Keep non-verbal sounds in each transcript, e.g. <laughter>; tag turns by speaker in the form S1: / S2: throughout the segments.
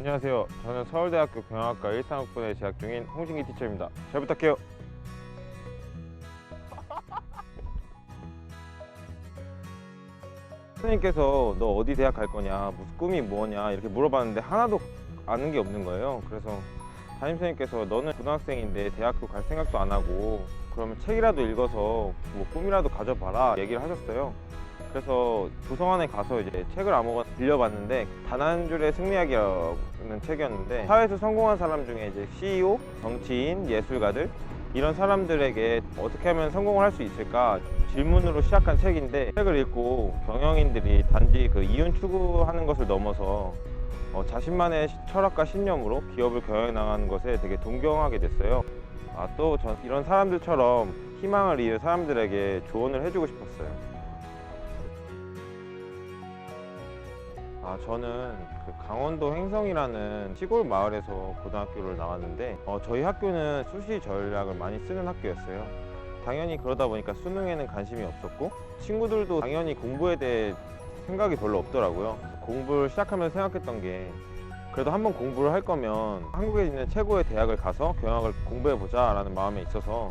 S1: 안녕하세요. 저는 서울대학교 경영학과 13학번에 재학 중인 홍진기 티처입니다. 잘 부탁해요. <laughs> 선생님께서 너 어디 대학 갈 거냐, 무슨 꿈이 뭐냐 이렇게 물어봤는데 하나도 아는 게 없는 거예요. 그래서 담임 선생님께서 너는 고등학생인데 대학교 갈 생각도 안 하고 그러면 책이라도 읽어서 뭐 꿈이라도 가져봐라 얘기를 하셨어요. 그래서 도서관에 가서 이제 책을 아무거나 빌려봤는데 단 한 줄의 승리학이라는 책이었는데 사회에서 성공한 사람 중에 이제 CEO, 정치인, 예술가들 이런 사람들에게 어떻게 하면 성공을 할 수 있을까 질문으로 시작한 책인데 책을 읽고 경영인들이 단지 그 이윤 추구하는 것을 넘어서 어, 자신만의 시- 철학과 신념으로 기업을 경영해 나가는 것에 되게 동경하게 됐어요. 아, 또전 이런 사람들처럼 희망을 잃은 사람들에게 조언을 해주고 싶었어요. 아, 저는 그 강원도 횡성이라는 시골 마을에서 고등학교를 나왔는데 어, 저희 학교는 수시 전략을 많이 쓰는 학교였어요. 당연히 그러다 보니까 수능에는 관심이 없었고 친구들도 당연히 공부에 대해 생각이 별로 없더라고요. 공부를 시작하면서 생각했던 게 그래도 한번 공부를 할 거면 한국에 있는 최고의 대학을 가서 경영학을 공부해 보자라는 마음에 있어서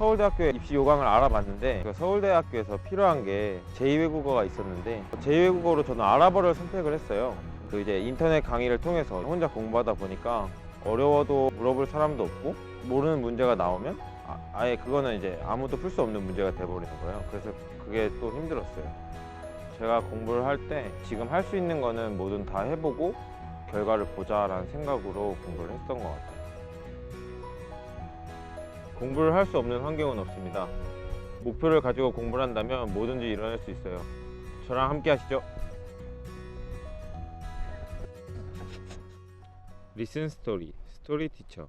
S1: 서울대학교에 입시 요강을 알아봤는데 그 서울대학교에서 필요한 게 제2외국어가 있었는데 제2외국어로 저는 아랍어를 선택을 했어요. 그 이제 인터넷 강의를 통해서 혼자 공부하다 보니까 어려워도 물어볼 사람도 없고 모르는 문제가 나오면 아, 아예 그거는 이제 아무도 풀 수 없는 문제가 돼버리는 거예요. 그래서 그게 또 힘들었어요. 제가 공부를 할 때 지금 할 수 있는 거는 뭐든 다 해보고 결과를 보자라는 생각으로 공부를 했던 것 같아요. 공부를 할 수 없는 환경은 없습니다. 목표를 가지고 공부를 한다면 뭐든지 이뤄낼 수 있어요. 저랑 함께 하시죠. 리슨 스토리, 스토리 티처.